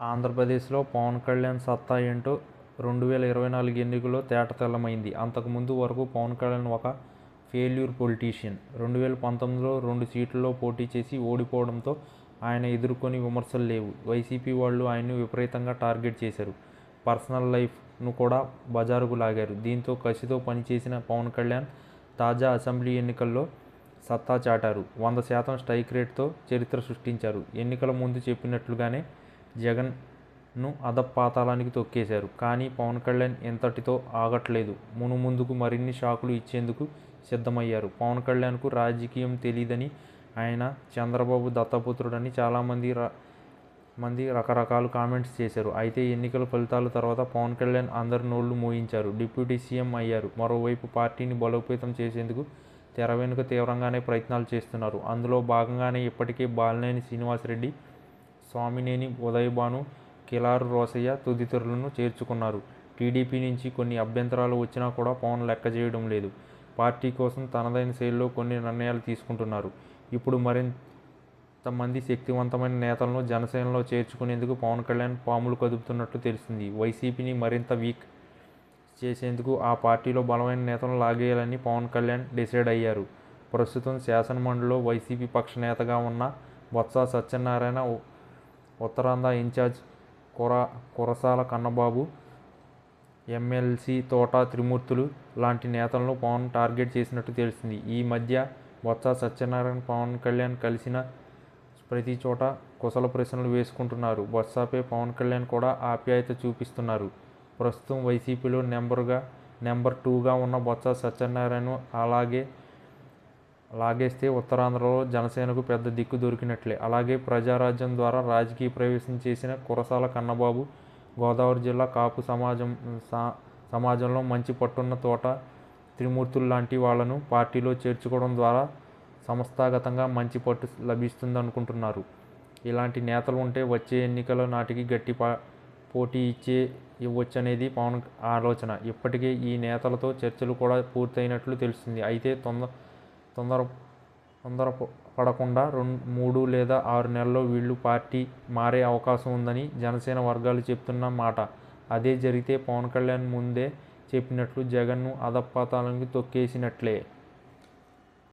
ఆంధ్రప్రదేశ్లో పవన్ కళ్యాణ్ సత్తా ఏంటో రెండు వేల ఇరవై నాలుగు ఎన్నికల్లో తేటతెల్లమైంది అంతకుముందు వరకు పవన్ కళ్యాణ్ ఒక ఫెయిల్యూర్ పొలిటీషియన్. రెండు వేల పంతొమ్మిదిలో రెండు సీట్లలో పోటీ చేసి ఓడిపోవడంతో ఆయన ఎదుర్కొని విమర్శలు లేవు. వైసీపీ వాళ్ళు ఆయన్ను విపరీతంగా టార్గెట్ చేశారు. పర్సనల్ లైఫ్ను కూడా బజారుకు లాగారు. దీంతో కసితో పనిచేసిన పవన్ కళ్యాణ్ తాజా అసెంబ్లీ ఎన్నికల్లో సత్తా చాటారు. వంద శాతం స్ట్రైక్ రేట్తో చరిత్ర సృష్టించారు. ఎన్నికల ముందు చెప్పినట్లుగానే జగన్ను అధపాతాళానికి తొక్కేశారు. కానీ పవన్ కళ్యాణ్ ఇంతటితో ఆగట్లేదు. మునుముందుకు మరిన్ని షాకులు ఇచ్చేందుకు సిద్ధమయ్యారు. పవన్ కళ్యాణ్కు రాజకీయం తెలియదని ఆయన చంద్రబాబు దత్తపుత్రుడని చాలామంది మంది రకరకాల కామెంట్స్ చేశారు. అయితే ఎన్నికల ఫలితాల తర్వాత పవన్ కళ్యాణ్ అందరి నోళ్ళు మోయించారు. డిప్యూటీ సీఎం అయ్యారు. మరోవైపు పార్టీని బలోపేతం చేసేందుకు తెర వెనుక తీవ్రంగానే ప్రయత్నాలు చేస్తున్నారు. అందులో భాగంగానే ఇప్పటికే బాలినేని శ్రీనివాసరెడ్డి స్వామినేని ఉదయభాను కిలారు రోసయ్య తదితరులను చేర్చుకున్నారు. టీడీపీ నుంచి కొన్ని అభ్యంతరాలు వచ్చినా కూడా పవన్ లెక్క చేయడం లేదు. పార్టీ కోసం తనదైన శైలిలో కొన్ని నిర్ణయాలు తీసుకుంటున్నారు. ఇప్పుడు మరింత మంది శక్తివంతమైన నేతలను జనసేనలో చేర్చుకునేందుకు పవన్ కళ్యాణ్ పాములు కదుపుతున్నట్లు తెలిసింది వైసీపీని మరింత వీక్ చేసేందుకు ఆ పార్టీలో బలమైన నేతలను లాగేయాలని పవన్ కళ్యాణ్ డిసైడ్ అయ్యారు. ప్రస్తుతం శాసనమండలిలో వైసీపీ పక్ష నేతగా ఉన్న బొత్స సత్యనారాయణ ఉత్తరాంధ్ర ఇన్ఛార్జ్ కుర కురసాల కన్నబాబు ఎమ్మెల్సీ తోట త్రిమూర్తులు లాంటి నేతలను పవన్ టార్గెట్ చేసినట్టు తెలిసింది ఈ మధ్య బొత్స సత్యనారాయణ పవన్ కళ్యాణ్ కలిసిన ప్రతి చోట కుశల ప్రశ్నలు వేసుకుంటున్నారు. బొత్సపై పవన్ కళ్యాణ్ కూడా ఆప్యాయత చూపిస్తున్నారు. ప్రస్తుతం వైసీపీలో నెంబర్గా నెంబర్ టూగా ఉన్న బొత్స సత్యనారాయణ అలాగే లాగేస్తే ఉత్తరాంధ్రలో జనసేనకు పెద్ద దిక్కు దొరికినట్లే. అలాగే ప్రజారాజ్యం ద్వారా రాజకీయ ప్రవేశం చేసిన కురసాల కన్నబాబు గోదావరి జిల్లా కాపు సమాజం సమాజంలో మంచి పట్టున్న తోట త్రిమూర్తులు లాంటి వాళ్ళను పార్టీలో చేర్చుకోవడం ద్వారా సంస్థాగతంగా మంచి పట్టు లభిస్తుందనుకుంటున్నారు. ఇలాంటి నేతలు ఉంటే వచ్చే ఎన్నికల నాటికి గట్టి పోటీ ఇచ్చే ఇవ్వచ్చనేది పవన్ ఆలోచన. ఇప్పటికే ఈ నేతలతో చర్చలు కూడా పూర్తయినట్లు తెలుస్తుంది. అయితే తొందర తొందర తొందర పడకుండా రెండు మూడు లేదా ఆరు నెలల్లో వీళ్ళు పార్టీ మారే అవకాశం ఉందని జనసేన వర్గాలు చెప్తున్న మాట. అదే జరిగితే పవన్ కళ్యాణ్ ముందే చెప్పినట్లు జగన్ను అధపాతాలకి తొక్కేసినట్లే.